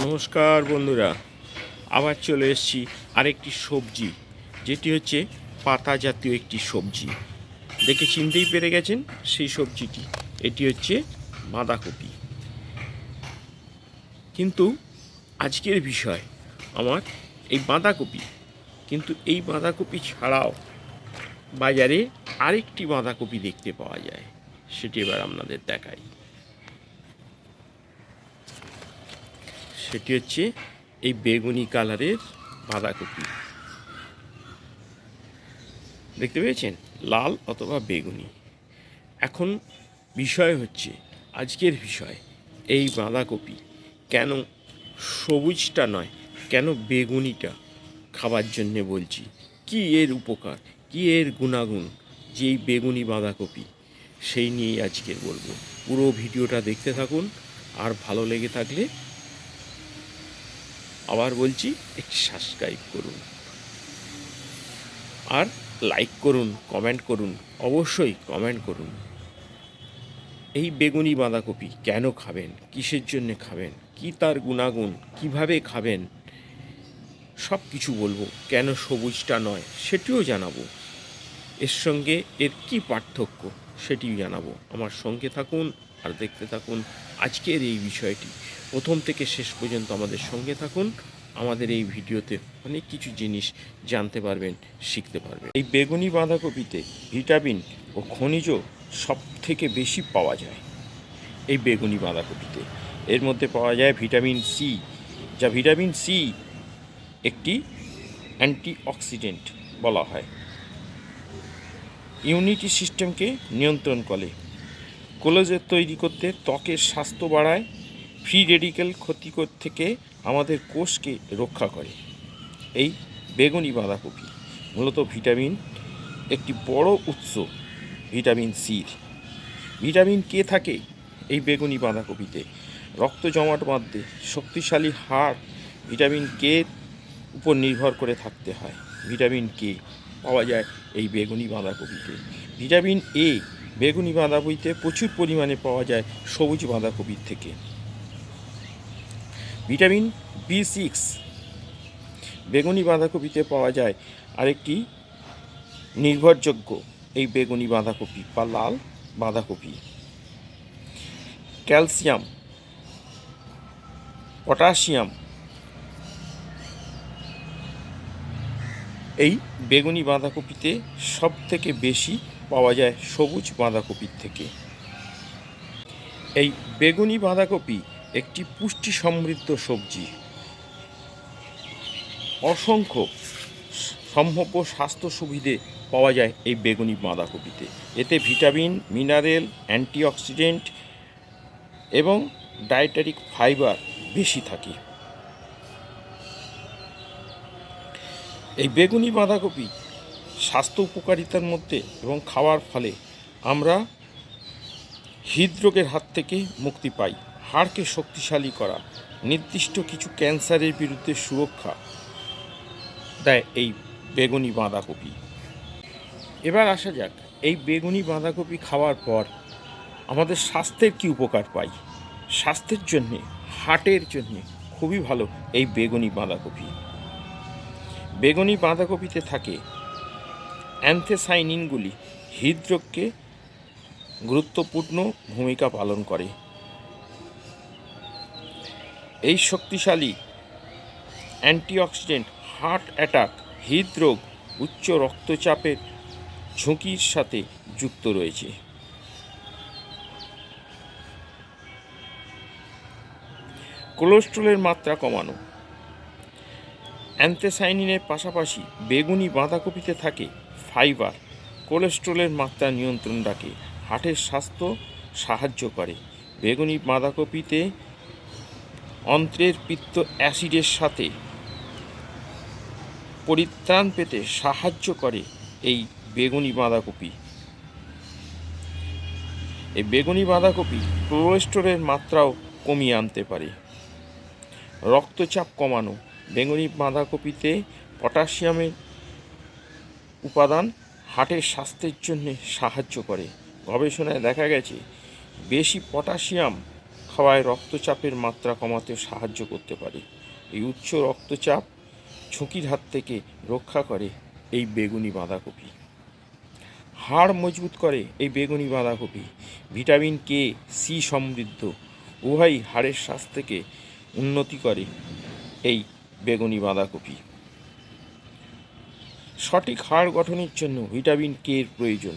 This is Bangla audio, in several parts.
নমস্কার বন্ধুরা, আবার চলে এসেছি আরেকটি সবজি, যেটি হচ্ছে পাতা জাতীয় একটি সবজি। দেখে চিনতেই পেরে গেছেন সেই সবজিটি, এটি হচ্ছে বাঁধাকপি। কিন্তু আজকের বিষয় আমার এই বাঁধাকপি, কিন্তু এই বাঁধাকপি ছাড়াও বাজারে আরেকটি বাঁধাকপি দেখতে পাওয়া যায়, সেটি এবার আপনাদের দেখাই। সেটি হচ্ছে এই বেগুনি কালারের বাঁধাকপি। দেখতে পেয়েছেন? লাল অথবা বেগুনি। এখন বিষয় হচ্ছে, আজকের বিষয়, এই বাঁধাকপি কেন সবুজটা নয়, কেন বেগুনিটা খাবার জন্যে বলছি? কি এর উপকার, কি এর গুণাগুণ যে এই বেগুনি বাঁধাকপি? সেই নিয়েই আজকের বলব। পুরো ভিডিওটা দেখতে থাকুন, আর ভালো লেগে থাকলে আবার বলছি, একটি সাবস্ক্রাইব করুন। আর লাইক করুন কমেন্ট করুন, অবশ্যই কমেন্ট করুন। এই বেগুনি বাঁধাকপি কেন খাবেন? কিসের জন্য খাবেন? কি তার গুণাগুণ? কীভাবে খাবেন? সব কিছু বলব, কেন সবুজটা নয় সেটিও জানাব। এর সঙ্গে এর কি পার্থক্য সেটিও জানাব। আমার সঙ্গে থাকুন আর দেখতে থাকুন আজকের এই বিষয়টি। প্রথম থেকে শেষ পর্যন্ত আমাদের সঙ্গে থাকুন। আমাদের এই ভিডিওতে অনেক কিছু জিনিস জানতে পারবেন, শিখতে পারবেন। এই বেগুনি বাঁধাকপিতে ভিটামিন ও খনিজ সব থেকে বেশি পাওয়া যায়। এই বেগুনি বাঁধাকপিতে এর মধ্যে পাওয়া যায় ভিটামিন সি যা ভিটামিন সি একটি অ্যান্টিঅক্সিডেন্ট বলা হয়। ইউনিটি সিস্টেমকে নিয়ন্ত্রণ করে কোলাজেন তৈরি করতে ত্বকের স্বাস্থ্য বাড়ায়, ফ্রি রেডিক্যাল ক্ষতিকর থেকে আমাদের কোষকে রক্ষা করে। এই বেগুনি বাঁধাকপি, মূলত ভিটামিন, একটি বড় উৎস ভিটামিন সির। ভিটামিন কে থাকে এই বেগুনি বাঁধাকপিতে? রক্ত জমাট বাঁধতে শক্তিশালী হাড় ভিটামিন কে উপর নির্ভর করে থাকতে হয়। ভিটামিন কে পাওয়া যায় এই বেগুনি বাঁধাকপিতে। ভিটামিন এ বেগুনি বাঁধাকপিতে প্রচুর পরিমাণে পাওয়া যায় সবুজ বাঁধাকপির থেকে। Vitamin B six. বেগুনি বাঁধাকপিতে পাওয়া যায় আরেকটি নির্ভরযোগ্য এই বেগুনি বাঁধাকপি বা লাল বাঁধাকপি। ক্যালসিয়াম, পটাশিয়াম এই বেগুনি বাঁধাকপিতে সব থেকে বেশি পাওয়া যায় সবুজ বাঁধাকপির থেকে। এই বেগুনি বাঁধাকপি একটি পুষ্টি সমৃদ্ধ সবজি। অসংখ্য সম্ভাব্য স্বাস্থ্য সুবিধে পাওয়া যায় এই বেগুনি বাঁধাকপিতে। এতে ভিটামিন, মিনারেল, অ্যান্টিঅক্সিডেন্ট এবং ডায়েটারিক ফাইবার বেশি থাকে। এই বেগুনি বাঁধাকপি স্বাস্থ্য উপকারিতার মধ্যে এবং খাওয়ার ফলে আমরা হৃদরোগের হাত থেকে মুক্তি পাই। হাড়কে শক্তিশালী করা, নির্দিষ্ট কিছু ক্যান্সারের বিরুদ্ধে সুরক্ষা দেয় এই বেগুনি বাঁধাকপি। এবার আসা যাক, এই বেগুনি বাঁধাকপি খাওয়ার পর আমাদের স্বাস্থ্যের কি উপকার পাই? স্বাস্থ্যের জন্যে, হার্টের জন্যে খুবই ভালো এই বেগুনি বাঁধাকপি। বেগুনি বাঁধাকপিতে থাকে অ্যান্থেসাইনিনগুলি হৃদরোগকে গুরুত্বপূর্ণ ভূমিকা পালন করে। এই শক্তিশালী অ্যান্টিঅক্সিডেন্ট হার্ট অ্যাটাক হৃদরোগ উচ্চ রক্তচাপের ঝুঁকির সাথে যুক্ত রয়েছে। কোলেস্ট্রলের মাত্রা কমানো। অ্যান্থেসাইনিনের পাশাপাশি বেগুনি বাঁধাকপিতে থাকে ফাইবার, কোলেস্ট্রলের মাত্রা নিয়ন্ত্রণ রাখে, হার্টের স্বাস্থ্য সাহায্য করে। বেগুনি বাঁধাকপিতে অন্ত্রের পিত্ত অ্যাসিডের সাথে পরিত্রাণ পেতে সাহায্য করে এই বেগুনি বাঁধাকপি। এই বেগুনি বাঁধাকপি কোলেস্টোরের মাত্রাও কমিয়ে আনতে পারে। রক্তচাপ কমানো বেগুনি বাঁধাকপিতে পটাশিয়ামের উপাদান হার্টের স্বাস্থ্যের জন্য সাহায্য করে। গবেষণায় দেখা গেছে, বেশি পটাশিয়াম খাওয়ায় রক্তচাপের মাত্রা কমাতে সাহায্য করতে পারে। এই উচ্চ রক্তচাপ ঝুঁকির হাত থেকে রক্ষা করে এই বেগুনি বাঁধাকপি। হাড় মজবুত করে এই বেগুনি বাঁধাকপি। ভিটামিন কে, সি সমৃদ্ধ। উভয়ই হাড়ের স্বাস্থ্যকে উন্নতি করে এই বেগুনি বাঁধাকপি। সঠিক হাড় গঠনের জন্য ভিটামিন কে এর প্রয়োজন?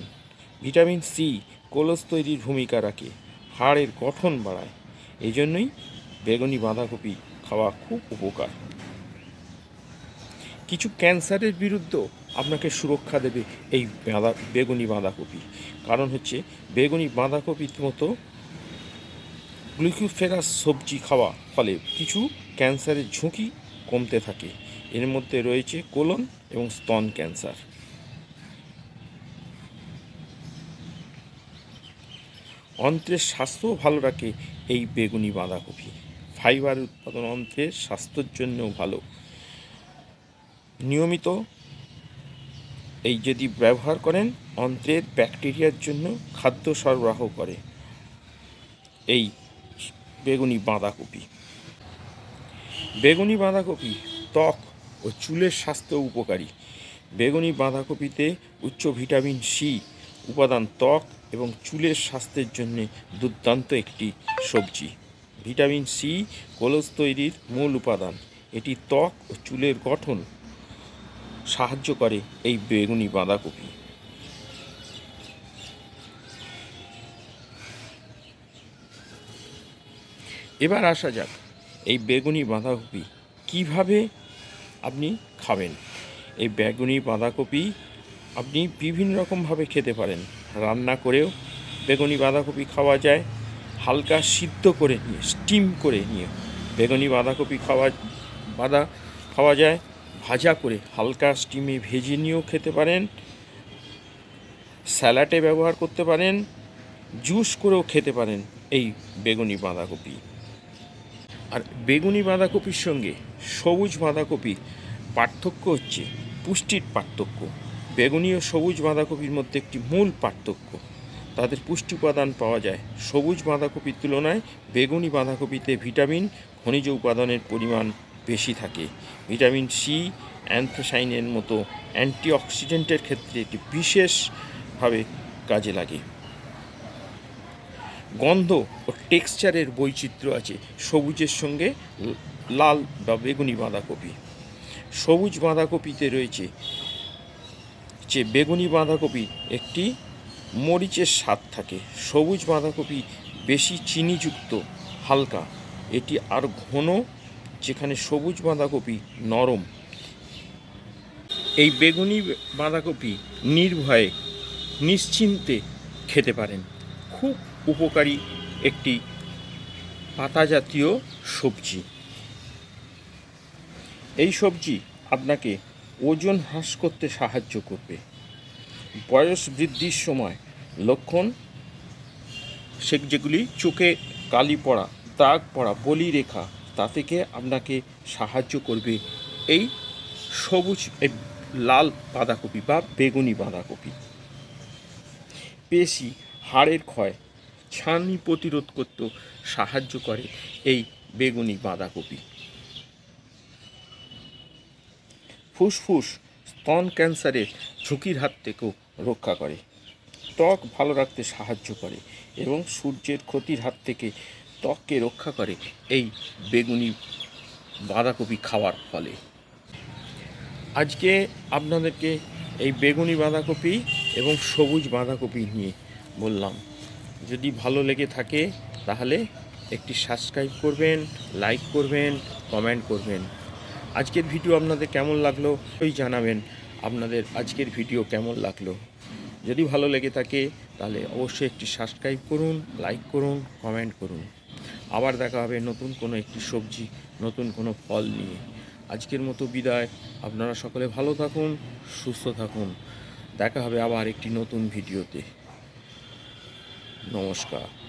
ভিটামিন সি কোলস তৈরির ভূমিকা রাখে, হাড়ের গঠন বাড়ায়। এই জন্যই বেগুনি বাঁধাকপি খাওয়া খুব উপকার। কিছু ক্যান্সারের বিরুদ্ধেও আপনাকে সুরক্ষা দেবে এই বাঁধা, বেগুনি বাঁধাকপি। কারণ হচ্ছে বেগুনি বাঁধাকপির মতো গ্লুকোফেরাস সবজি খাওয়া ফলে কিছু ক্যান্সারের ঝুঁকি কমতে থাকে। এর মধ্যে রয়েছে কোলন এবং স্তন ক্যান্সার। অন্ত্রের স্বাস্থ্যও ভালো রাখে এই বেগুনি বাঁধাকপি। ফাইবার উৎপাদন অন্ত্রের স্বাস্থ্যের জন্যও ভালো। নিয়মিত এই যদি ব্যবহার করেন, অন্ত্রের ব্যাকটেরিয়ার জন্য খাদ্য সরবরাহ করে এই বেগুনি বাঁধাকপি। বেগুনি বাঁধাকপি ত্বক ও চুলের স্বাস্থ্য উপকারী। বেগুনি বাঁধাকপিতে উচ্চ ভিটামিন সি, উপাদান ত্বক এবং চুলের স্বাস্থ্যের জন্য দুর্দান্ত একটি সবজি। ভিটামিন সি কোলস তৈরির মূল উপাদান। এটি ত্বক ও চুলের গঠন সাহায্য করে এই বেগুনি বাঁধাকপি। এবার আসা যাক এই বেগুনি বাঁধাকপি কীভাবে আপনি খাবেন। এই বেগুনি, বাঁধাকপি আপনি বিভিন্ন রকমভাবে খেতে পারেন। রান্না করেও বেগুনি, বাঁধাকপি খাওয়া যায়। হালকা সিদ্ধ করে নিয়ে স্টিম করে নিয়ে বেগুনি, বাঁধাকপি খাওয়া, বাঁধা খাওয়া যায়। ভাজা করে হালকা স্টিমে ভেজে নিয়েও খেতে পারেন। স্যালাডে ব্যবহার করতে পারেন। জুস করেও খেতে পারেন এই বেগুনি, বাঁধাকপি। আর বেগুনি, বাঁধাকপির সঙ্গে সবুজ বাঁধাকপি পার্থক্য হচ্ছে পুষ্টির পার্থক্য। বেগুনি ও সবুজ বাঁধাকপির মধ্যে একটি মূল পার্থক্য। তাদের পুষ্টি উপাদান পাওয়া যায় সবুজ বাঁধাকপির তুলনায় বেগুনি বাঁধাকপিতে ভিটামিন, খনিজ উপাদানের পরিমাণ বেশি থাকে। ভিটামিন সি অ্যান্থোসাইনের মতো অ্যান্টিঅক্সিডেন্টের ক্ষেত্রে এটি বিশেষভাবে কাজে লাগে। গন্ধ ও টেক্সচারের বৈচিত্র্য আছে সবুজের সঙ্গে লাল বা বেগুনি বাঁধাকপি। সবুজ বাঁধাকপিতে রয়েছে যে বেগুনি বাঁধাকপি একটি মরিচের স্বাদ থাকে। সবুজ বাঁধাকপি বেশি চিনিযুক্ত, হালকা। এটি আর ঘন, যেখানে সবুজ বাঁধাকপি নরম। এই বেগুনি বাঁধাকপি নির্ভয়ে নিশ্চিন্তে খেতে পারেন। খুব উপকারী একটি পাতা জাতীয় সবজি। এই সবজি আপনাকে ওজন হ্রাস করতে সাহায্য করবে। বয়স বৃদ্ধির সময় লক্ষণ, সে যেগুলি চোখে কালি পড়া, দাগ পড়া, বলি রেখা, তা থেকে আপনাকে সাহায্য করবে এই সবুজ লাল বাঁধাকপি বা বেগুনি বাঁধাকপি। পেশি, হাড়ের ক্ষয়, ছানি প্রতিরোধ করতেও সাহায্য করে এই বেগুনি বাঁধাকপি। ফুসফুস স্তন ক্যান্সারের ঝুঁকির হাত থেকেও রক্ষা করে। ত্বক ভালো রাখতে সাহায্য করে এবং সূর্যের ক্ষতির হাত থেকে ত্বককে রক্ষা করে এই বেগুনি বাঁধাকপি খাওয়ার ফলে। আজকে আপনাদেরকে এই বেগুনি বাঁধাকপি এবং সবুজ বাঁধাকপি নিয়ে বললাম। যদি ভালো লেগে থাকে তাহলে একটি সাবস্ক্রাইব করবেন, লাইক করবেন, কমেন্ট করবেন। আজকের ভিডিও আপনাদের কেমন লাগল ওই জানাবেন। আপনাদের আজকের ভিডিও কেমন লাগল? যদি ভালো লেগে থাকে, তাহলে অবশ্যই একটি সাবস্ক্রাইব করুন লাইক করুন কমেন্ট করুন। আবার দেখা হবে নতুন কোনো একটি সবজি, নতুন কোনো ফল নিয়ে। আজকের মতো বিদায়। আপনারা সকলে ভালো থাকুন, সুস্থ থাকুন। দেখা হবে আবার একটি নতুন ভিডিওতে। নমস্কার।